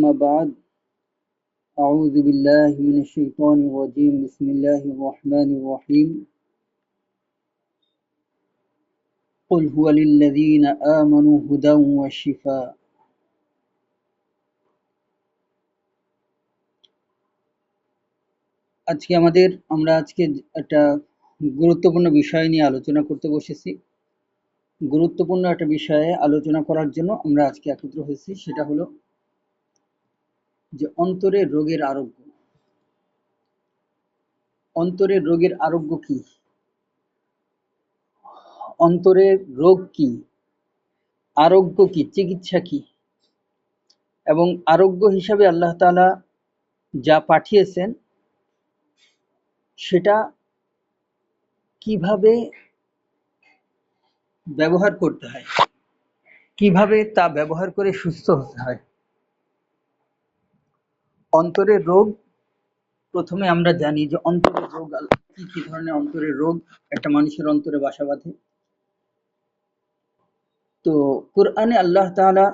أما بعد أعوذ بالله من الشيطان الرجيم بسم الله الرحمن الرحيم قل هو للذين آمنوا هدى وشفاء আজকে আমাদের আমরা আজকে একটা গুরুত্বপূর্ণ বিষয় নিয়ে আলোচনা করতে বসেছি গুরুত্বপূর্ণ একটা বিষয়ে আলোচনা করার জন্য আমরা আজকে একত্র হয়েছি সেটা হলো যে অন্তরের রোগের আরোগ্য। অন্তরের রোগের আরোগ্য কি? অন্তরের রোগ কি? আরোগ্য কি? চিকিৎসা কি? এবং আরোগ্য হিসাবে আল্লাহ তাআলা যা পাঠিয়েছেন, সেটা কীভাবে ব্যবহার করতে হয়? কীভাবে তা ব্যবহার করে সুস্থ হতে হয়? অন্তরের রোগ, প্রথমে আমরা জানি যে অন্তরের রোগ কি কি ধরনের অন্তরের রোগ? একটা মানুষের অন্তরে বাসা বাঁধে। তো কোরআনে আল্লাহ তাআলা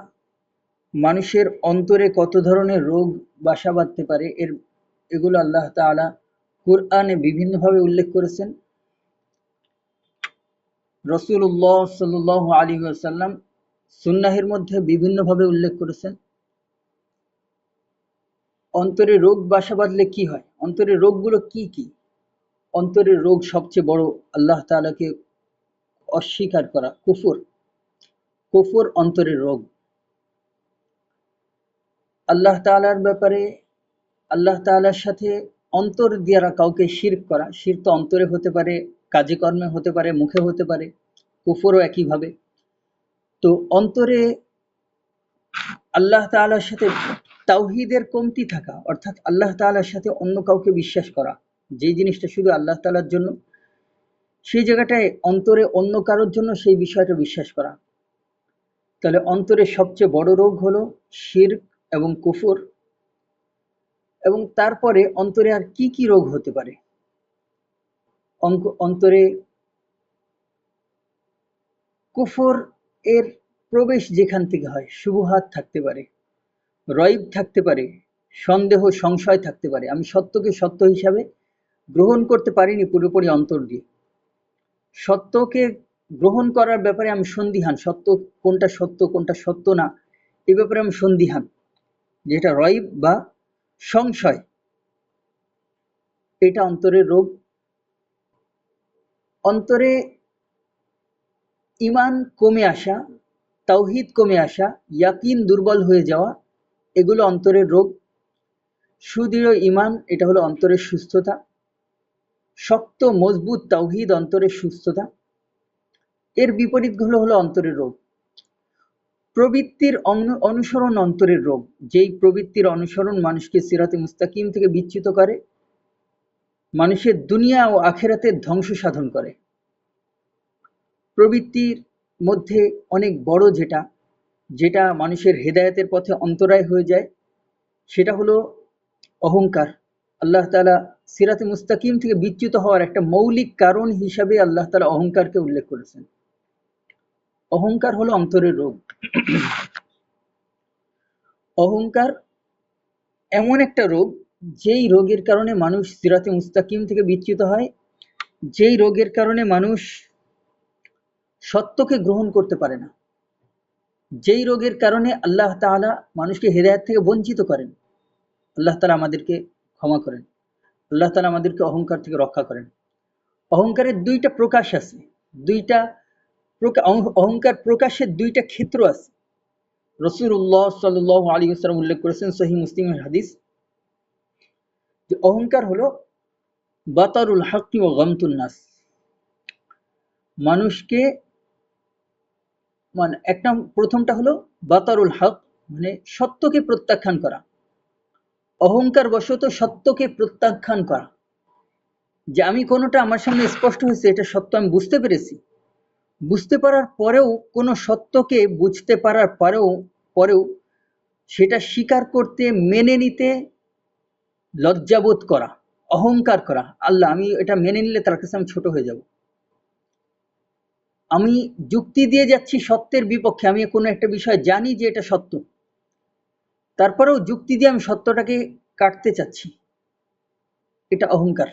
মানুষের অন্তরে কত ধরনের রোগ বাসা বাঁধতে পারে, এর, এগুলো আল্লাহ তাআলা কোরআনে বিভিন্নভাবে উল্লেখ করেছেন। রসুল্লাহ সাল্লাহ আলী আসাল্লাম সুন্নাহের মধ্যে বিভিন্নভাবে উল্লেখ করেছেন। অন্তরে রোগ বাসা বাঁধলে কি হয়? অন্তরের রোগগুলো কি কি? অন্তরের রোগ সবচেয়ে বড় আল্লাহ তাআলাকে অস্বীকার করা কুফর। কুফর অন্তরের রোগ। আল্লাহ তাআলার ব্যাপারে আল্লাহ তাআলার সাথে অন্তর দ্বারা কাউকে শিরক করা। শির তো অন্তরে হতে পারে, কাজে কর্মে হতে পারে, মুখে হতে পারে, কুফরও একইভাবে। তো অন্তরে আল্লাহ তাআলার সাথে তাওহীদের কমতি থাকা, অর্থাৎ আল্লাহ তালার সাথে অন্য কাউকে বিশ্বাস করা যে জিনিসটা শুধু আল্লাহ তালার জন্য, সেই জায়গাটায় অন্তরে অন্য কারোর জন্য সেই বিষয়টা বিশ্বাস করা। তাহলে অন্তরের সবচেয়ে বড় রোগ হলো শির এবং কুফর। এবং তারপরে অন্তরে আর কি কি রোগ হতে পারে? অঙ্ক, অন্তরে কুফর এর প্রবেশ যেখান থেকে হয়, শুভহাত থাকতে পারে। রয়েব থাকতে পারে, সন্দেহ, সংশয় থাকতে পারে। আমি সত্যকে সত্য হিসাবে গ্রহণ করতে পারিনি পুরোপুরি অন্তর দিয়ে। সত্যকে গ্রহণ করার ব্যাপারে আমি সন্দিহান। সত্য কোনটা সত্য কোনটা সত্য না, এ ব্যাপারে আমি সন্দিহান। যেটা রয়েব বা সংশয়, এটা অন্তরের রোগ। অন্তরে ইমান কমে আসা, তাওহিদ কমে আসা, ইয়াকিন দুর্বল হয়ে যাওয়া এগুলো অন্তরের রোগ। সুদৃঢ় ইমান, এটা হলো অন্তরের সুস্থতা। শক্ত, মজবুত তাওহিদ, অন্তরের সুস্থতা। এর বিপরীতগুলো হলো অন্তরের রোগ। প্রবৃত্তির অনু- অনুসরণ অন্তরের রোগ। যেই প্রবৃত্তির অনুসরণ মানুষকে সিরাতে মুস্তাকিম থেকে বিচ্যুত করে, মানুষের দুনিয়া ও আখেরাতে ধ্বংস সাধন করে। প্রবৃত্তির মধ্যে অনেক বড় যেটা যেটা মানুষের হেদায়েতের পথে অন্তরায় হয়ে যায়, সেটা হলো অহংকার। আল্লাহ তালা সিরাতে মুস্তাকিম থেকে বিচ্যুত হওয়ার একটা মৌলিক কারণ হিসাবে আল্লাহ তালা অহংকারকে উল্লেখ করেছেন। অহংকার হলো অন্তরের রোগ। অহংকার এমন একটা রোগ, যেই রোগের কারণে মানুষ সিরাতে মুস্তাকিম থেকে বিচ্যুত হয়, যেই রোগের কারণে মানুষ সত্যকে গ্রহণ করতে পারে না। যেই রোগের কারণে আল্লাহ তাআলা মানুষকে হেদায়েত থেকে বঞ্চিত করেন, আল্লাহ তাআলা আমাদেরকে ক্ষমা করেন, আল্লাহ তাআলা আমাদেরকে অহংকার থেকে রক্ষা করেন। অহংকারের দুইটা প্রকাশ আছে, দুইটা অহংকার প্রকাশের দুইটা ক্ষেত্র আছে। রসুল্লাহ সাল্লাহ আলী আসসালাম উল্লেখ করেছেন সহি মুসলিমের হাদিস যে অহংকার হলো বাতারুল হাক্কি ও গমতুল নাস। মানুষকে মানে একটা প্রথমটা হলো বাতারুল হক মানে সত্যকে প্রত্যাখ্যান করা। অহংকার বশত সত্যকে প্রত্যাখ্যান করা। যে আমি কোনোটা আমার সামনে স্পষ্ট হয়েছে, এটা সত্য আমি বুঝতে পেরেছি। বুঝতে পারার পরেও, কোনো সত্যকে বুঝতে পারার পরেও পরেও সেটা স্বীকার করতে, মেনে নিতে, লজ্জাবোধ করা, অহংকার করা। আল্লাহ, আমি এটা মেনে নিলে তার কাছে আমি ছোট হয়ে যাব। আমি যুক্তি দিয়ে যাচ্ছি সত্যের বিপক্ষে। আমি কোনো একটা বিষয় জানি যে এটা সত্য। তারপরেও যুক্তি দিয়ে আমি সত্যটাকে কাটতে চাচ্ছি। এটা অহংকার।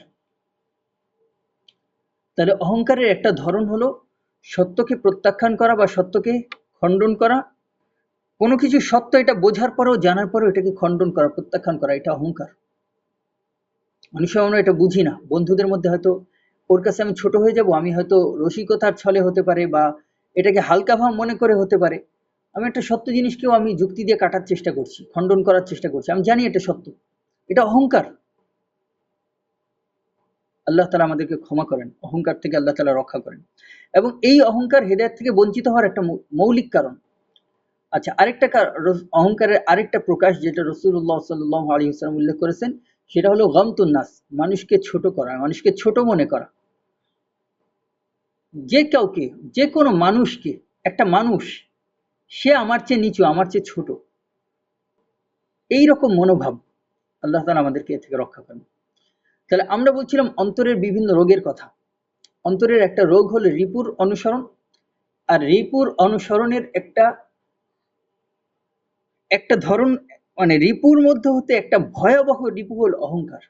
তাহলে অহংকারের একটা ধরন হলো সত্যকে প্রত্যাখ্যান করা বা সত্যকে খণ্ডন করা। কোনো কিছু সত্য এটা বোঝার পরেও, জানার পরেও এটাকে খণ্ডন করা, প্রত্যাখ্যান করা, এটা অহংকার। অনেক সময় আমরা এটা বুঝি না। বন্ধুদের মধ্যে হয়তো ওর কাছে আমি ছোট হয়ে যাব, আমি হয়তো রসিকতার ছলে হতে পারে বা এটাকে হালকা ভাব মনে করে হতে পারে। আমি একটা সত্য জিনিসকেও আমি যুক্তি দিয়ে কাটার চেষ্টা করছি, খণ্ডন করার চেষ্টা করছি। আমি জানি এটা সত্য। এটা অহংকার। আল্লাহ তালা আমাদেরকে ক্ষমা করেন, অহংকার থেকে আল্লাহ তালা রক্ষা করেন। এবং এই অহংকার হেদায়ত থেকে বঞ্চিত হওয়ার একটা মৌলিক কারণ। আচ্ছা আরেকটা কার- অহংকারের আরেকটা প্রকাশ যেটা রসুল্লাহ সাল্লাহ আলী আসসালাম উল্লেখ করেছেন সেটা হলো গমতুন্নাস মানুষকে ছোট করা, মানুষকে ছোট মনে করা। যে কাউকে, যে কোনো মানুষকে, একটা মানুষ, সে আমার চেয়ে নিচু, আমার চেয়ে ছোট। এই রকম মনোভাব আল্লাহ তালা আমাদেরকে এ থেকে রক্ষা করেন। তাহলে আমরা বলছিলাম অন্তরের বিভিন্ন রোগের কথা। অন্তরের একটা রোগ হলো রিপুর অনুসরণ, আর রিপুর অনুসরণের একটা একটা ধরন মানে রিপুর মধ্যে হতে একটা ভয়াবহ রিপু হল অহংকার।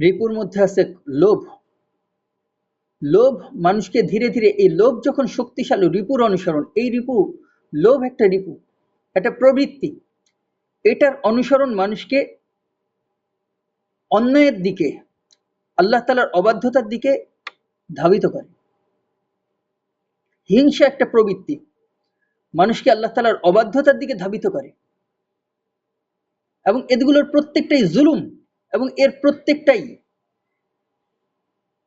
রিপুর মধ্যে আছে লোভ। লোভ মানুষকে ধীরে ধীরে এই লোভ যখন শক্তিশালী রিপুর অনুসরণ, এই রিপু লোভ একটা রিপু, একটা প্রবৃত্তি। এটার অনুসরণ মানুষকে অন্যায়ের দিকে, আল্লাহ তালার অবাধ্যতার দিকে ধাবিত করে। হিংসা একটা প্রবৃত্তি। মানুষকে আল্লাহ তালার অবাধ্যতার দিকে ধাবিত করে। এবং এগুলোর প্রত্যেকটাই জুলুম এবং এর প্রত্যেকটাই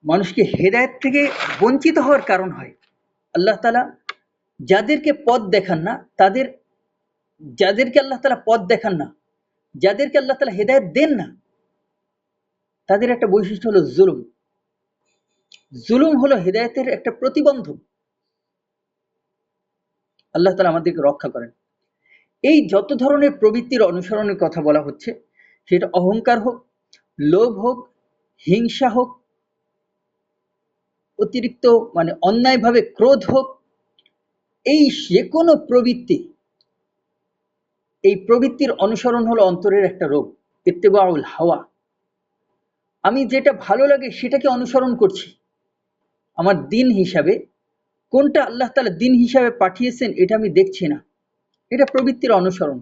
মানুষকে হেদায়েত থেকে বঞ্চিত হওয়ার কারণ হয়। আল্লাহ তালা যাদেরকে পথ দেখান না, তাদের, যাদেরকে আল্লাহ তালা পথ দেখান না, যাদেরকে আল্লাহ তালা হেদায়েত দেন না, তাদের একটা বৈশিষ্ট্য হলো জুলুম। জুলুম হলো হেদায়েতের একটা প্রতিবন্ধক। আল্লাহ তালা আমাদেরকে রক্ষা করেন। এই যত ধরনের প্রবৃত্তির অনুসরণের কথা বলা হচ্ছে, সেটা অহংকার হোক, লোভ হোক, হিংসা হোক, অতিরিক্ত মানে অন্যায়ভাবে ক্রোধ হোক, এই যে কোনো প্রবৃত্তি, এই প্রবৃত্তির অনুসরণ হলো অন্তরের একটা রোগ, ইত্তেবাউল হাওয়া। আমি যেটা ভালো লাগে সেটাকে অনুসরণ করছি। আমার দিন হিসাবে কোনটা আল্লাহ তালা দিন হিসাবে পাঠিয়েছেন, এটা আমি দেখছি না। এটা প্রবৃত্তির অনুসরণ।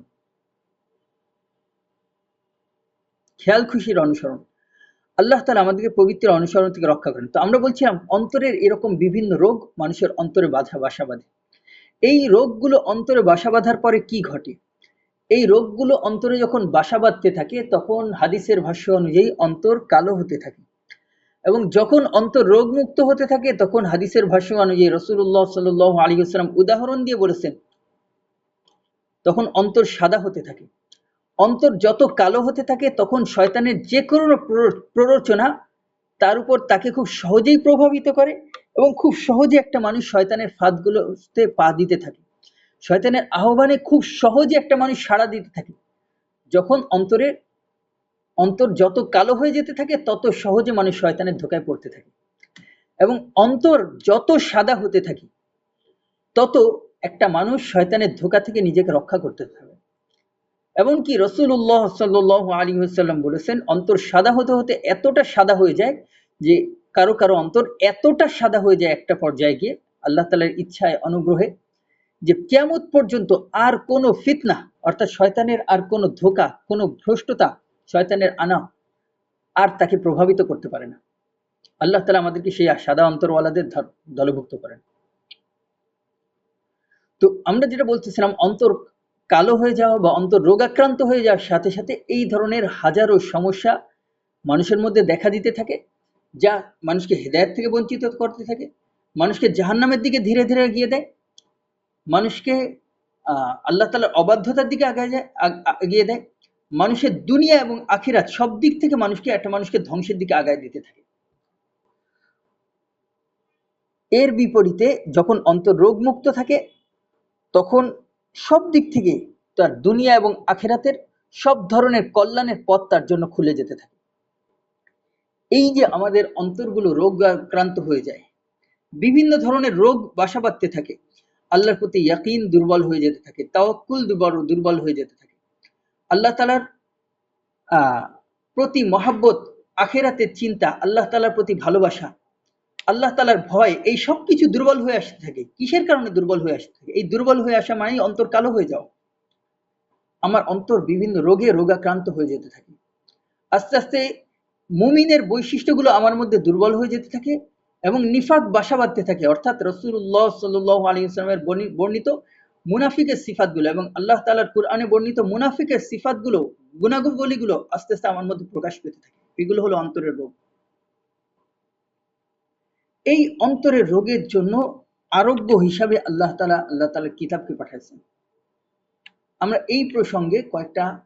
খেয়াল খুশির অনুসরণ। আল্লাহ তালা আমাদেরকে পবিত্রের অনুসরণ থেকে রক্ষা করেন। তো আমরা বলছিলাম, অন্তরের এরকম বিভিন্ন রোগ মানুষের অন্তরে বাধা বাসা বাঁধে। এই রোগগুলো অন্তরে বাসা বাঁধার পরে কি ঘটে? এই রোগগুলো অন্তরে যখন বাসা বাঁধতে থাকে, তখন হাদিসের ভাষ্য অনুযায়ী অন্তর কালো হতে থাকে। এবং যখন অন্তর রোগমুক্ত হতে থাকে, তখন হাদিসের ভাষ্য অনুযায়ী রসুল্লাহ সাল আলী আসসালাম উদাহরণ দিয়ে বলেছেন, তখন অন্তর সাদা হতে থাকে। অন্তর যত কালো হতে থাকে, তখন শয়তানের যে কোনো প্ররো- প্ররোচনা তার উপর তাকে খুব সহজেই প্রভাবিত করে এবং খুব সহজে একটা মানুষ শয়তানের ফাঁদগুলোতে পা দিতে থাকে। শয়তানের আহ্বানে খুব সহজে একটা মানুষ সাড়া দিতে থাকে। যখন অন্তরে অন্তর যত কালো হয়ে যেতে থাকে, তত সহজে মানুষ শয়তানের ধোকায় পড়তে থাকে। এবং অন্তর যত সাদা হতে থাকে, তত একটা মানুষ শয়তানের ধোকা থেকে নিজেকে রক্ষা করতে থাকে। এবং কি রসুল্লাহ সাল্লাহ আলী সাল্লাম বলেছেন, অন্তর সাদা হতে হতে এতটা সাদা হয়ে যায় যে কারও কারও অন্তর এতটা সাদা হয়ে যায় একটা পর্যায়ে গিয়ে, আল্লাহ তালার ইচ্ছায়, অনুগ্রহে যে কেমত পর্যন্ত আর কোনো ফিতনা, অর্থাৎ শয়তানের আর কোনো ধোকা, কোনো ভ্রষ্টতা শয়তানের আনা আর তাকে প্রভাবিত করতে পারে না। আল্লাহ তালা আমাদেরকে সেই সাদা অন্তরওয়ালাদের দলভুক্ত করেন। তো আমরা যেটা বলতেছিলাম, অন্তর কালো হয়ে যাওয়া বা অন্তর রোগাক্রান্ত হয়ে যাওয়ার সাথে সাথে এই ধরনের হাজারো সমস্যা মানুষের মধ্যে দেখা দিতে থাকে, যা মানুষকে হেদায়ত থেকে বঞ্চিত করতে থাকে, মানুষকে জাহান্নামের দিকে ধীরে ধীরে এগিয়ে দেয়, মানুষকে আল্লাহ তালার অবাধ্যতার দিকে আগে যায় এগিয়ে দেয়। মানুষের দুনিয়া এবং আখিরাত সব দিক থেকে মানুষকে একটা মানুষকে ধ্বংসের দিকে আগায় দিতে থাকে। এর বিপরীতে যখন অন্তর রোগমুক্ত থাকে, তখন সব দিক থেকে তার দুনিয়া এবং আখেরাতের সব ধরনের কল্যাণের পথ তার জন্য খুলে যেতে থাকে। এই যে আমাদের অন্তরগুলো রোগাক্রান্ত হয়ে যায়, বিভিন্ন ধরনের রোগ বাসা বাঁধতে থাকে, আল্লাহর প্রতি ইয়াকিন দুর্বল হয়ে যেতে থাকে, তাওয়াক্কুল দুর্বল দুর্বল হয়ে যেতে থাকে। আল্লাহ তালার প্রতি মহাব্বত, আখেরাতের চিন্তা, আল্লাহ তালার প্রতি ভালোবাসা, আল্লাহ তালার ভয়, এই সব কিছু দুর্বল হয়ে আসতে থাকে। কিসের কারণে দুর্বল হয়ে আসতে থাকে? এই দুর্বল হয়ে আসা মানেই অন্তর কালো হয়ে যাও আমার অন্তর বিভিন্ন রোগে রোগাক্রান্ত হয়ে যেতে থাকে। আস্তে আস্তে মুমিনের বৈশিষ্ট্যগুলো আমার মধ্যে দুর্বল হয়ে যেতে থাকে এবং নিফাক বাসা বাঁধতে থাকে। অর্থাৎ রসুল্লাহ সাল্লাহ আলী ইসলামের বর্ণিত মুনাফিকের সিফাতগুলো এবং আল্লাহ তালার কোরআনে বর্ণিত মুনাফিকের সিফাতগুলো গুণাগুলিগুলো আস্তে আস্তে আমার মধ্যে প্রকাশ পেতে থাকে। এগুলো হলো অন্তরের রোগ। এই অন্তরের রোগের জন্য আরোগ্য হিসাবে আল্লাহ তালা আল্লাহ তালার কিতাবকে পাঠাইছেন। আমরা এই প্রসঙ্গে কয়েকটা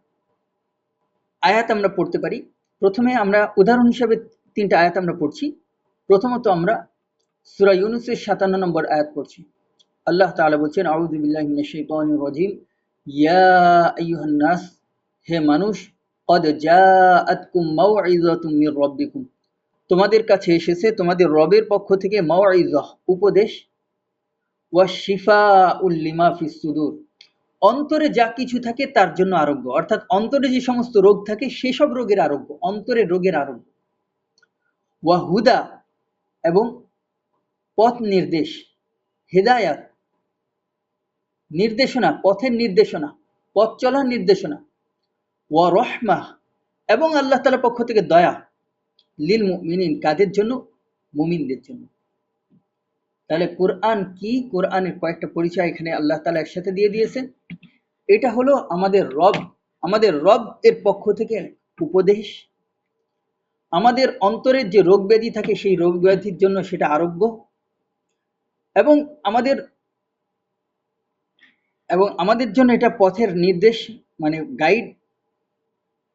আয়াত আমরা পড়তে পারি। প্রথমে আমরা উদাহরণ হিসাবে তিনটা আয়াত আমরা পড়ছি। প্রথমত আমরা সূরা ইউনুসের সাতান্ন নম্বর আয়াত পড়ছি। আল্লাহ তাআলা বলছেন, আউযু বিল্লাহি মিনাশ শাইতানির রাজিম। ইয়া আইয়ুহান হে মানুষ, কদ তোমাদের কাছে এসেছে তোমাদের রবের পক্ষ থেকে মাউইযাহ উপদেশ। ওয়া শিফাউল লিমা ফিস অন্তরে যা কিছু থাকে তার জন্য আরোগ্য। অর্থাৎ অন্তরে যে সমস্ত রোগ থাকে সেসব রোগের আরোগ্য, অন্তরে রোগের আরোগ্য। ওয়া হুদা এবং পথ নির্দেশ, হেদায়াত নির্দেশনা, পথের নির্দেশনা, পথ চলার নির্দেশনা। ওয়া রহমা এবং আল্লাহ তাআলার পক্ষ থেকে দয়া লিল মুমিনিন, কাদের জন্য? মুমিনদের জন্য। তাহলে কোরআন কি? কোরআনের কয়েকটা পরিচয় এখানে আল্লাহ তাআলা একসাথে দিয়ে দিয়েছেন। এটা হলো আমাদের রব আমাদের রব এর পক্ষ থেকে উপদেশ। আমাদের অন্তরের যে রোগ ব্যাধি থাকে, সেই রোগ ব্যাধির জন্য সেটা আরোগ্য। এবং আমাদের এবং আমাদের জন্য এটা পথের নির্দেশ মানে গাইড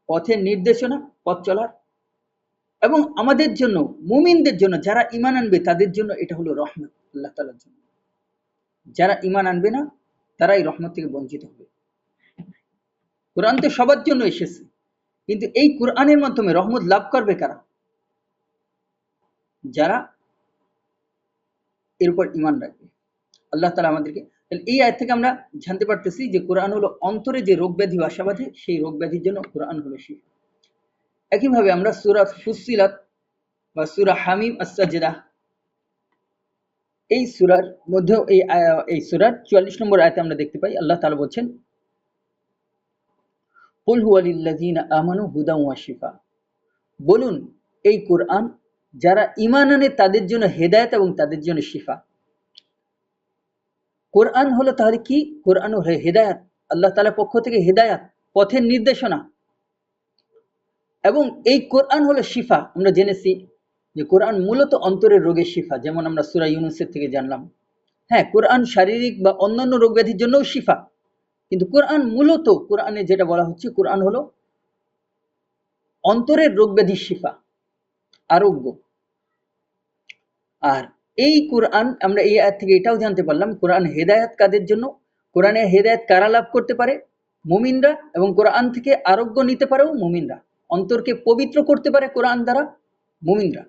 পথের নির্দেশনা, পথ চলার। এবং আমাদের জন্য, মুমিনদের জন্য, যারা ইমান আনবে, তাদের জন্য এটা হলো রহমত, আল্লাহ তালার জন্য। যারা ইমান আনবে না তারা এই রহমত থেকে বঞ্চিত হবে। কোরআন তো সবার জন্য এসেছে, কিন্তু এই কোরআনের মাধ্যমে রহমত লাভ করবে কারা? যারা এর উপর ইমান রাখবে। আল্লাহ তালা আমাদেরকে তাহলে এই আয় থেকে আমরা জানতে পারতেছি যে কোরআন হলো অন্তরে যে রোগ ব্যাধি বাসা বাঁধে সেই রোগ ব্যাধির জন্য কোরআন হলো শিফা একইভাবে আমরা সুরা ফুসিলাত বা সুরা হামিম আসাজেদা এই সুরার মধ্যেও এই এই সুরার চুয়াল্লিশ নম্বর আয়তে আমরা দেখতে পাই, আল্লাহ তালা বলছেন, কুল আমানু হুদাও ওয়া বলুন, এই কোরআন যারা ইমান আনে তাদের জন্য হেদায়েত এবং তাদের জন্য শিফা। কোরআন হলো তাহলে কি? কোরআন হলো হেদায়াত। আল্লাহ তাআলার পক্ষ থেকে হেদায়াত, পথের নির্দেশনা। এবং এই কোরআন হলো শিফা। আমরা জেনেছি যে কোরআন মূলত অন্তরের রোগের শিফা, যেমন আমরা সূরা ইউনুসের থেকে জানলাম। হ্যাঁ কোরআন শারীরিক বা অন্যান্য রোগ ব্যাধির জন্যও শিফা। কিন্তু কোরআন মূলত, কোরআনে যেটা বলা হচ্ছে, কোরআন হলো অন্তরের রোগ ব্যাধির শিফা, আরোগ্য। আর এই কোরআন, আমরা এই আয়াত থেকে এটাও জানতে পারলাম, কোরআন হেদায়াত কাদের জন্য? কোরআনে হেদায়াত কারা লাভ করতে পারে? মুমিনরা এবং কোরআন থেকে আরোগ্য নিতে পারেও মুমিনরা। অন্তরকে পবিত্র করতে পারে কোরআন দ্বারা মুমিনরা।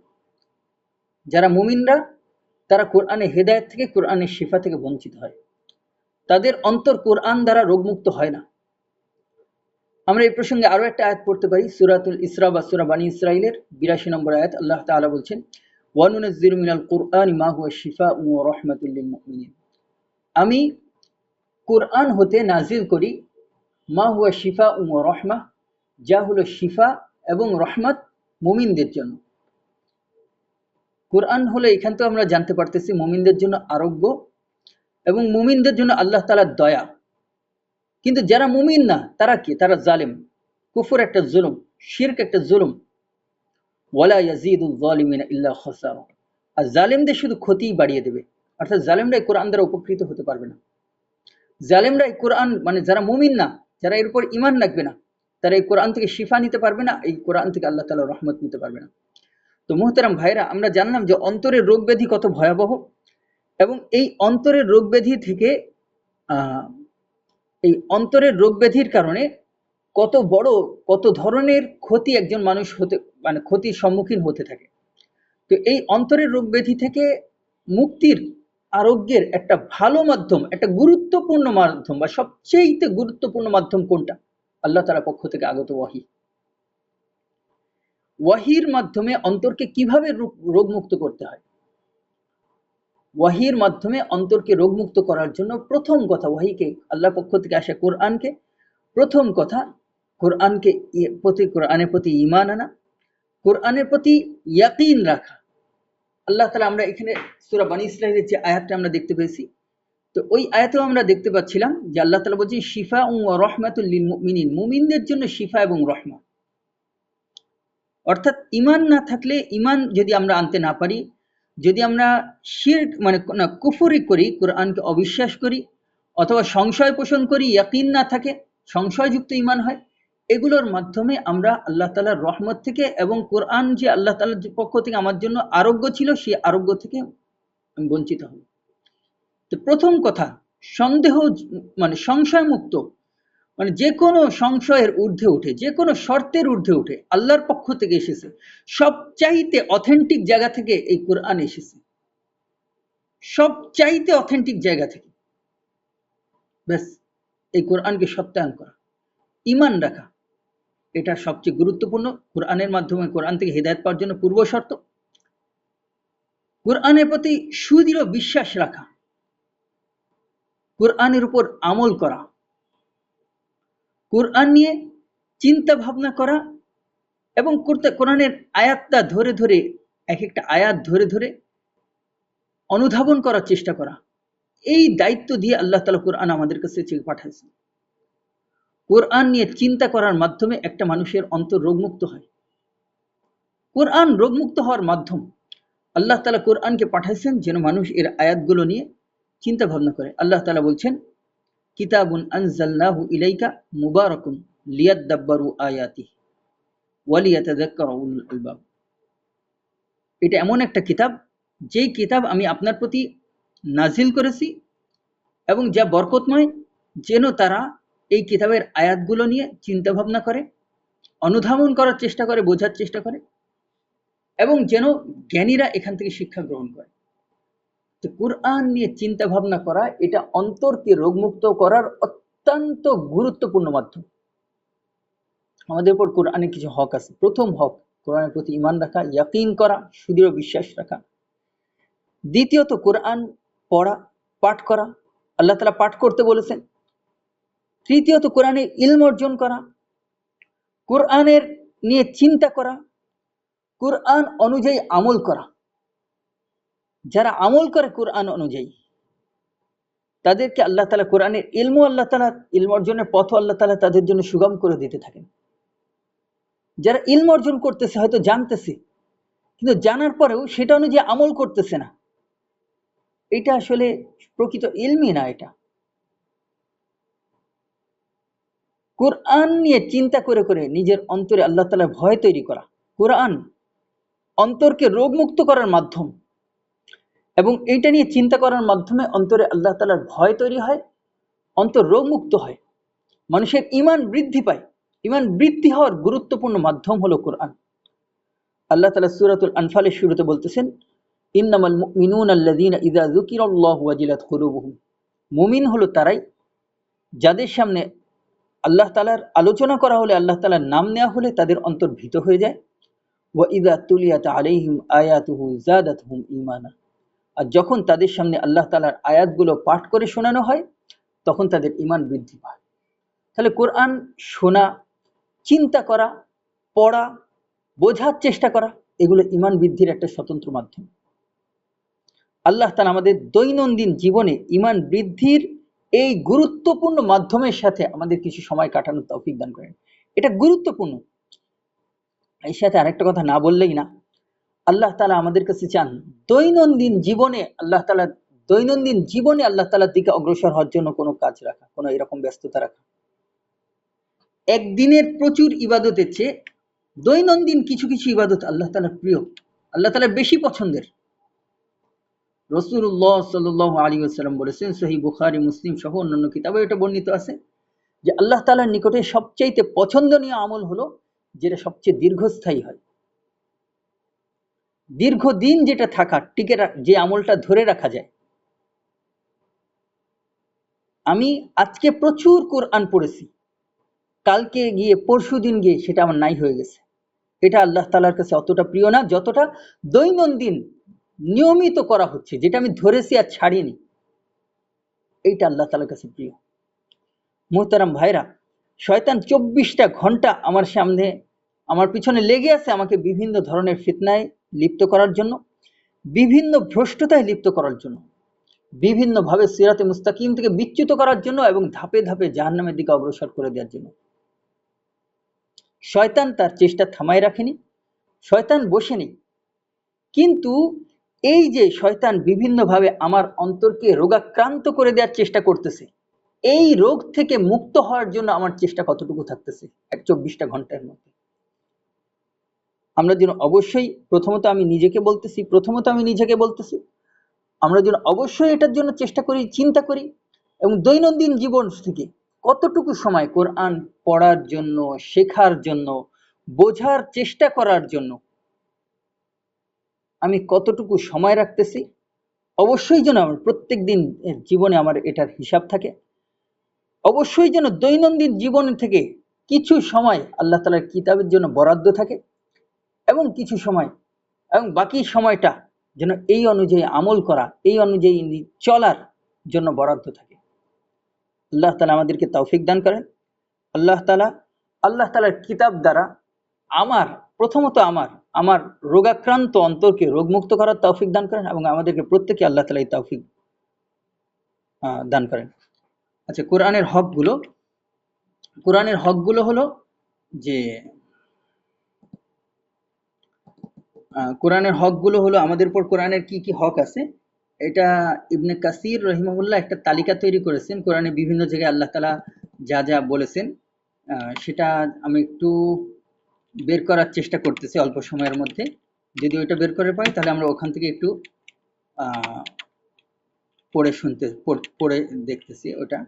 যারা মুমিনরা, তারা কোরআনে হেদায়েত থেকে কোরআনের শিফা থেকে বঞ্চিত হয়। তাদের অন্তর কোরআন দ্বারা রোগমুক্ত হয় না। আমরা এই প্রসঙ্গে আরও একটা আয়াত পড়তে পারি, সুরাতুল ইসরা বা সুরা বানী ইসরাইলের বিরাশি নম্বর আয়াত, আল্লাহ তাআলা বলছেন আমি কোরআন হতে নাজিল করি মা হুয়া শিফা ওয়া রহমা, যা হলো শিফা এবং রহমত মুমিনদের জন্য। কোরআন হলো এখান তো আমরা জানতে পারতেছি মুমিনদের জন্য আরোগ্য এবং মুমিনদের জন্য আল্লাহ তাআলার দয়া। কিন্তু যারা মুমিন না, তারা কি? তারা জালেম। কুফর একটা জুলুম, শিরক একটা জুলুম। ওয়ালা ইয়াজিদুল যালিমিনা ইল্লা খাসারা। আর জালেমদের শুধু ক্ষতিই বাড়িয়ে দেবে। অর্থাৎ জালেমরা এই কোরআন দ্বারা উপকৃত হতে পারবে না। জালেমরা এই কোরআন মানে যারা মুমিন না, যারা এর উপর ইমান রাখবে না, তারা এই কোরআন থেকে শিফা নিতে পারবে না, এই কোরআন থেকে আল্লাহ তাআলা রহমত নিতে পারবে না। তো মোহতারাম ভাইরা আমরা জানলাম যে অন্তরের রোগ ব্যাধি কত ভয়াবহ এবং এই অন্তরের রোগ ব্যাধি থেকে এই অন্তরের রোগ ব্যাধির কারণে কত বড়, কত ধরনের ক্ষতি একজন মানুষ হতে মানে ক্ষতির সম্মুখীন হতে থাকে। তো এই অন্তরের রোগ ব্যাধি থেকে মুক্তির আরোগ্যের একটা ভালো মাধ্যম, একটা গুরুত্বপূর্ণ মাধ্যম বা সবচেয়ে গুরুত্বপূর্ণ মাধ্যম কোনটা? আল্লাহ তালা পক্ষ থেকে আগত ওয়াহি। ওয়াহির মাধ্যমে অন্তরকে কীভাবে রোগ- রোগমুক্ত করতে হয়? ওয়াহির মাধ্যমে অন্তরকে রোগমুক্ত করার জন্য প্রথম কথা ওয়াহিকে আল্লাহ পক্ষ থেকে আসে কোরআনকে। প্রথম কথা, কোরআনকে প্রতি কোরআনের প্রতি ইমান আনা। কোরআনের প্রতি ইয়াকিন রাখা। আল্লাহ তালা আমরা এখানে সুরা বানী ইসরায়েলের যে আয়াতটা আমরা দেখতে পেয়েছি, তো ওই আয়াতেও আমরা দেখতে পাচ্ছিলাম যে আল্লাহ তালা বলছেন শিফা ও রহমাতুল্লিল মুমিনিন মুমিনদের জন্য শিফা এবং রহমা। অর্থাৎ ইমান না থাকলে ইমান যদি আমরা আনতে না পারি, যদি আমরা শির মানে কুফরি করি, কোরআনকে অবিশ্বাস করি, অথবা সংশয় পোষণ করি, ইয়াকিন না থাকে, সংশয়যুক্ত ইমান হয় এগুলোর মাধ্যমে আমরা আল্লাহ তালার রহমত থেকে এবং কোরআন যে আল্লাহ তালার পক্ষ থেকে আমার জন্য আরোগ্য ছিল, সেই আরোগ্য থেকে বঞ্চিত হব। তো প্রথম কথা, সন্দেহ মানে সংশয় মুক্ত মানে যে কোনো সংশয়ের ঊর্ধ্বে উঠে যে কোনো শর্তের ঊর্ধ্বে উঠে আল্লাহর পক্ষ থেকে এসেছে। সবচাইতে অথেন্টিক জায়গা থেকে এই কোরআন এসেছে। সবচাইতে অথেন্টিক জায়গা থেকে। ব্যাস, এই কোরআনকে সত্যায়ন করা। ইমান রাখা। এটা সবচেয়ে গুরুত্বপূর্ণ। কোরআনের মাধ্যমে কোরআন থেকে হেদায়ত পাওয়ার জন্য পূর্ব শর্ত। কোরআনের প্রতি সুদৃঢ় বিশ্বাস রাখা। কোরআনের উপর আমল করা। কোরআন নিয়ে চিন্তা ভাবনা করা এবং করতে কোরআনের আয়াতটা ধরে ধরে এক একটা আয়াত ধরে ধরে অনুধাবন করার চেষ্টা করা। এই দায়িত্ব দিয়ে আল্লাহ তালা কোরআন আমাদের কাছে পাঠাইছেন। কোরআন নিয়ে চিন্তা করার মাধ্যমে একটা মানুষের অন্তর রোগমুক্ত হয়। কোরআন রোগমুক্ত হওয়ার মাধ্যম, আল্লাহ তালা কোরআনকে পাঠাইছেন যেন মানুষ এর আয়াতগুলো নিয়ে চিন্তা ভাবনা করে। আল্লাহ তালা বলছেন, কিতাবুন আনজাল্লাহু ইলাইকা মুবারাকুন আয়াতি আলবাব। এটা এমন একটা কিতাব, যেই কিতাব আমি আপনার প্রতি নাজিল করেছি এবং যা বরকতময়, যেন তারা এই কিতাবের আয়াতগুলো নিয়ে চিন্তা ভাবনা করে, অনুধাবন করার চেষ্টা করে, বোঝার চেষ্টা করে, এবং যেন জ্ঞানীরা এখান থেকে শিক্ষা গ্রহণ করে। তো কোরআন নিয়ে চিন্তা ভাবনা করা, এটা অন্তরকে রোগমুক্ত করার অত্যন্ত গুরুত্বপূর্ণ মাধ্যম। আমাদের উপর কোরআনে কিছু হক আছে। প্রথম হক, কোরআনের প্রতি ইমান রাখা, ইয়াকিন করা, সুদৃঢ় বিশ্বাস রাখা। দ্বিতীয়ত, কোরআন পড়া, পাঠ করা। আল্লাহ তালা পাঠ করতে বলেছেন তৃতীয়ত কোরআনে ইলম অর্জন করা, কোরআনের নিয়ে চিন্তা করা, কোরআন অনুযায়ী আমল করা। যারা আমল করে কোরআন অনুযায়ী, তাদেরকে আল্লাহ তালা কোরআনের ইলমু আল্লাহ তালা ইলম অর্জনের পথ আল্লাহ তালা তাদের জন্য সুগম করে দিতে থাকেন। যারা ইলম অর্জন করতেছে হয়তো জানতেছে, কিন্তু জানার পরেও সেটা অনুযায়ী আমল করতেছে না। এটা আসলে প্রকৃত ইলমই না এটা। কোরআন নিয়ে চিন্তা করে করে নিজের অন্তরে আল্লাহ তালার ভয় তৈরি করা। কোরআন অন্তরকে রোগমুক্ত করার মাধ্যম এবং এইটা নিয়ে চিন্তা করার মাধ্যমে অন্তরে আল্লাহ তালার ভয় তৈরি হয়, অন্তর রোগমুক্ত হয়। মানুষের ইমান বৃদ্ধি পায়। ইমান বৃদ্ধি হওয়ার গুরুত্বপূর্ণ মাধ্যম হলো কোরআন। আল্লাহ তালা সুরাতুল আনফালের শুরুতে বলতেছেন, ইন্নামাল মিনুন আল্লাদিন ইদা জুকিরাল্লাহু ওয়াজিলাত কুলুবুহুম। মুমিন হলো তারাই যাদের সামনে আল্লাহ তালার আলোচনা করা হলে, আল্লাহ তালার নাম নেওয়া হলে তাদের অন্তর ভীত হয়ে যায়। ওয়া ইদা তুলিয়াত আলাইহিম আয়াতুহু জাদাতহুম ঈমানা। আর যখন তাদের সামনে আল্লাহ তালার আয়াতগুলো পাঠ করে শোনানো হয়, তখন তাদের ইমান বৃদ্ধি পায়। তাহলে কোরআন শোনা, চিন্তা করা, পড়া, বোঝার চেষ্টা করা, এগুলো ইমান বৃদ্ধির একটা স্বতন্ত্র মাধ্যম। আল্লাহ তালা আমাদের দৈনন্দিন জীবনে ইমান বৃদ্ধির এই গুরুত্বপূর্ণ মাধ্যমের সাথে আমাদের কিছু সময় কাটানোর তৌফিক দান করেন। এটা গুরুত্বপূর্ণ। এর সাথে আরেকটা কথা না বললেই না। আল্লাহ তালা আমাদের কাছে চান দৈনন্দিন জীবনে আল্লাহ তালা দৈনন্দিন জীবনে আল্লাহ তালার দিকে অগ্রসর হওয়ার জন্য কোনো কাজ রাখা, কোনো এরকম ব্যস্ততা রাখা। একদিনের প্রচুর ইবাদতের চেয়ে দৈনন্দিন কিছু কিছু ইবাদত আল্লাহ তালার প্রিয়, আল্লাহ তালার বেশি পছন্দের। রসুল্লাহ সাল আলী আসসালাম বলেছেন সহি বুখারি, মুসলিম সহ অন্যান্য কিতাবে এটা বর্ণিত আছে যে আল্লাহ তালার নিকটে সবচাইতে পছন্দনীয় আমল হলো যেটা সবচেয়ে দীর্ঘস্থায়ী হয়। দীর্ঘদিন যেটা থাকা, টিকে যে আমলটা ধরে রাখা যায়। আমি আজকে প্রচুর কোরআন পড়েছি, কালকে গিয়ে পরশু দিন গিয়ে সেটা আমার নাই হয়ে গেছে। এটা আল্লাহ তালার কাছে অতটা প্রিয় না, যতটা দৈনন্দিন নিয়মিত করা হচ্ছে, যেটা আমি ধরেছি আর ছাড়িনি। এইটা আল্লাহ তালার কাছে প্রিয়। মোহতারাম ভাইরা, শয়তান চব্বিশটা ঘণ্টা আমার সামনে, আমার পিছনে লেগে আছে আমাকে বিভিন্ন ধরনের ফিতনায় লিপ্ত করার জন্য, বিভিন্ন ভ্রষ্টতায় লিপ্ত করার জন্য, বিভিন্নভাবে সিরাতে মুস্তাকিম থেকে বিচ্যুত করার জন্য এবং ধাপে ধাপে জাহান্নামের দিকে অগ্রসর করে দেওয়ার জন্য। শয়তান তার চেষ্টা থামায় রাখেনি, শয়তান বসেনি। কিন্তু এই যে শয়তান বিভিন্নভাবে আমার অন্তরকে রোগাক্রান্ত করে দেওয়ার চেষ্টা করতেছে, এই রোগ থেকে মুক্ত হওয়ার জন্য আমার চেষ্টা কতটুকু থাকতেছে? এক চব্বিশটা ঘণ্টার মধ্যে। আমরা যেন অবশ্যই, প্রথমত আমি নিজেকে বলতেছি, প্রথমত আমি নিজেকে বলতেছি, আমরা যেন অবশ্যই এটার জন্য চেষ্টা করি, চিন্তা করি এবং দৈনন্দিন জীবন থেকে কতটুকু সময় কোরআন পড়ার জন্য, শেখার জন্য, বোঝার চেষ্টা করার জন্য আমি কতটুকু সময় রাখতেছি? অবশ্যই যেন আমার প্রত্যেক দিন জীবনে আমার এটার হিসাব থাকে। অবশ্যই যেন দৈনন্দিন জীবন থেকে কিছু সময় আল্লাহ তালার কিতাবের জন্য বরাদ্দ থাকে এবং কিছু সময় এবং বাকি সময়টা যেন এই অনুযায়ী আমল করা, এই অনুযায়ী চলার জন্য বরাদ্দ থাকে। আল্লাহ তালা আমাদেরকে তৌফিক দান করেন। আল্লাহ তালা আল্লাহ তালার কিতাব দ্বারা আমার, প্রথমত আমার আমার রোগাক্রান্ত অন্তরকে রোগমুক্ত করার তৌফিক দান করেন এবং আমাদেরকে প্রত্যেকে আল্লাহ তালা এই তৌফিক দান করেন। আচ্ছা কোরআনের হকগুলো কোরআনের হকগুলো হলো যে কোরআনের হকগুলো হলো আমাদের উপর কোরআনের কি কি হক আছে? এটা ইবনে কাসির রহিমাহুল্লাহ একটা তালিকা তৈরি করেছেন। কোরআনে বিভিন্ন জায়গায় আল্লাহ তালা যা যা বলেছেন সেটা আমি একটু বের করার চেষ্টা করতেছি অল্প সময়ের মধ্যে। যদি ওইটা বের করে পাই, তাহলে আমরা ওখান থেকে একটু পড়ে শুনতে পড়ে দেখতেছি ওটা।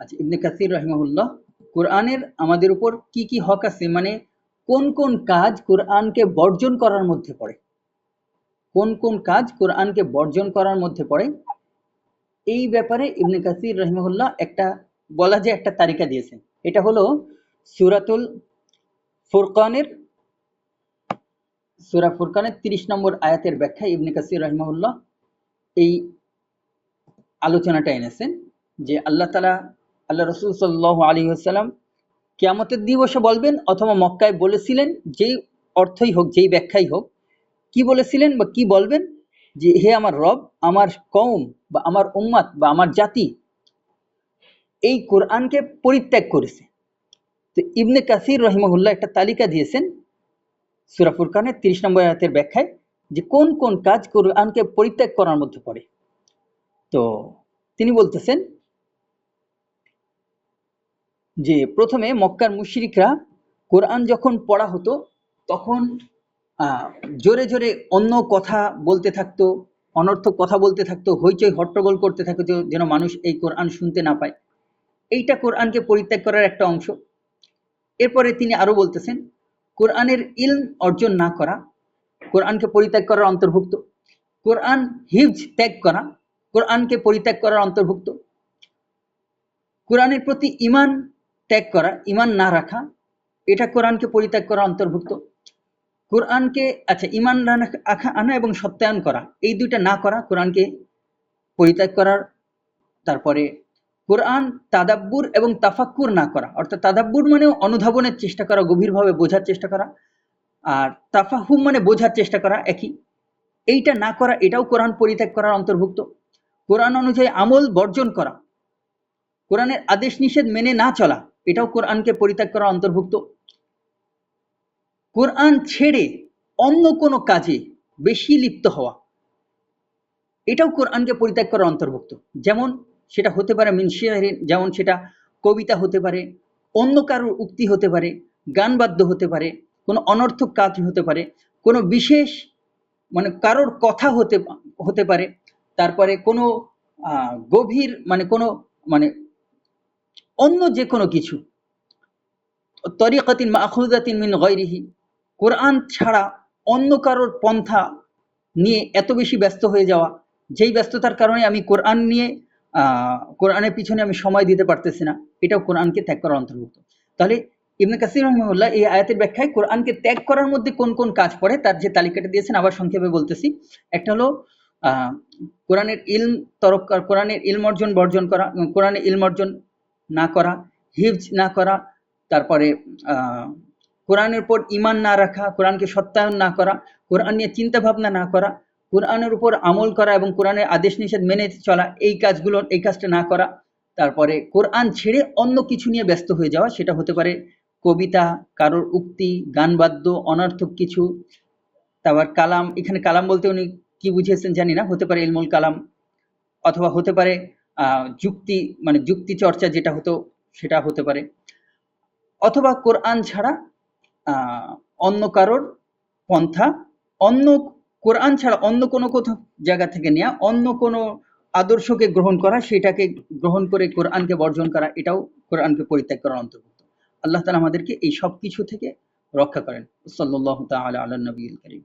আচ্ছা ইবনে কাসির রহিমাহুল্লাহ, কোরআনের আমাদের উপর কি কি হক আছে? মানে কোন কোন কাজ কোরআনকে বর্জন করার মধ্যে পড়ে? কোন কোন কাজ কোরআনকে বর্জন করার মধ্যে পড়ে? এই ব্যাপারে ইবনে কাসির রহিমাহুল্লাহ একটা, বলা যায় একটা তালিকা দিয়েছেন। এটা হলো সুরাতুল ফুরকানের, সুরা ফুরকানের তিরিশ নম্বর আয়াতের ব্যাখ্যা ইবনে কাসির রহিমাহুল্লাহ এই আলোচনাটা এনেছেন যে আল্লাহ তালা আল্লাহ রসুল সাল্লাহ আলী আসসালাম কেয়ামতের দিবসে বলবেন অথবা মক্কায় বলেছিলেন যেই অর্থই হোক, যেই ব্যাখ্যাই হোক, কি বলেছিলেন বা কি বলবেন? যে হে আমার রব, আমার কওম বা আমার উম্মাত বা আমার জাতি এই কোরআনকে পরিত্যাগ করেছে। তো ইবনে কাসির রহিমহুল্লাহ একটা তালিকা দিয়েছেন সুরা ফুরকানের তিরিশ নম্বর আয়াতের ব্যাখ্যায় যে কোন কোন কাজ কোরআনকে পরিত্যাগ করার মধ্যে পড়ে। তো তিনি বলতেছেন যে প্রথমে মক্কার মুশরিকরা কোরআন যখন পড়া হতো, তখন জোরে জোরে অন্য কথা বলতে থাকতো, অনর্থক কথা বলতে থাকতো, হইচই হট্টগোল করতে থাকতো, যেন মানুষ এই কোরআন শুনতে না পায়। এইটা কোরআনকে পরিত্যাগ করার একটা অংশ। এরপরে তিনি আরও বলতেছেন, কোরআনের ইলম অর্জন না করা, কোরআনকে পরিত্যাগ করার অন্তর্ভুক্ত, কোরআন হিফজ ত্যাগ করা, কোরআনকে পরিত্যাগ করার অন্তর্ভুক্ত, কোরআনের প্রতি ইমান ত্যাগ করা ইমান না রাখা, এটা কোরআনকে পরিত্যাগ করা অন্তর্ভুক্ত, কোরআনকে আচ্ছা ইমান রাখা- আনা এবং সত্যায়ন করা, এই দুইটা না করা, কোরআনকে পরিত্যাগ করার, তারপরে কোরআন তাদাব্বুর এবং তাফাক্কুর না করা। অর্থাৎ তাদাব্বুর মানে অনুধাবনের চেষ্টা করা, গভীরভাবে বোঝার চেষ্টা করা। আর তাফাহুম মানে বোঝার চেষ্টা করা, একই। এইটা না করা, এটাও কোরআন পরিত্যাগ করার অন্তর্ভুক্ত। কোরআন অনুযায়ী আমল বর্জন করা। কোরআনের আদেশ নিষেধ মেনে না চলা, এটাও কোরআনকে পরিত্যাগ করা অন্তর্ভুক্ত। কোরআন ছেড়ে অন্য কোনো কাজে বেশি লিপ্ত হওয়া, এটাও কোরআনকে পরিত্যাগ করার অন্তর্ভুক্ত। যেমন সেটা হতে পারে মিনশিয়ারিন যেমন সেটা কবিতা হতে পারে, অন্য কারোর উক্তি হতে পারে গান বাদ্য হতে পারে, কোনো অনর্থক কাজ হতে পারে, কোনো বিশেষ মানে কারোর কথা হতে হতে পারে, তারপরে কোনো গভীর মানে কোনো মানে অন্য যে কোনো কিছু। তরিকাতিন মাখুদাতিন মিন গৈরিহি কোরআন ছাড়া অন্য কারোর পন্থা নিয়ে এত বেশি ব্যস্ত হয়ে যাওয়া, যেই ব্যস্ততার কারণে আমি কোরআন নিয়ে কোরআনের পিছনে আমি সময় দিতে পারতেছি না। এটাও কোরআনকে ত্যাগ করার অন্তর্ভুক্ত। তাহলে ইবনে কাসির রহমুল্লাহ এই আয়াতের ব্যাখ্যায় কোরআনকে ত্যাগ করার মধ্যে কোন কোন কাজ পড়ে? তার যে তালিকাটা দিয়েছেন আবার সংক্ষেপে বলতেছি। একটা হলো কোরআনের ইলম তরক করা, কোরআনের ইলম অর্জন বর্জন করা কোরআনের ইলম অর্জন না করা হিফজ না করা তারপরে কোরআনের উপর ইমান না রাখা কোরআনকে সত্যায়ন না করা কোরআন নিয়ে চিন্তা ভাবনা না করা কোরআনের উপর আমল করা এবং কোরআনের আদেশ নিষেধ মেনে চলা এই কাজগুলো, এই কাজটা না করা, তারপরে কোরআন ছেড়ে অন্য কিছু নিয়ে ব্যস্ত হয়ে যাওয়া, সেটা হতে পারে কবিতা, কারোর উক্তি, গান বাদ্য, অনর্থক কিছু, তারপর কালাম, এখানে কালাম বলতে উনি কি বুঝিয়েছেন জানি না, হতে পারে ইলমুল কালাম, অথবা হতে পারে যুক্তি মানে যুক্তি চর্চা যেটা হতো, সেটা হতে পারে। অথবা কোরআন ছাড়া অন্য কারোর পন্থা, অন্য কোরআন ছাড়া অন্য কোনো কোথাও জায়গা থেকে নেওয়া অন্য কোনো আদর্শকে গ্রহণ করা, সেটাকে গ্রহণ করে কোরআনকে বর্জন করা, এটাও কোরআনকে পরিত্যাগ করার অন্তর্ভুক্ত। আল্লাহ তালা আমাদেরকে এই সব কিছু থেকে রক্ষা করেন। সাল্লাহ তাআলা আল্লাহ নবী করিম।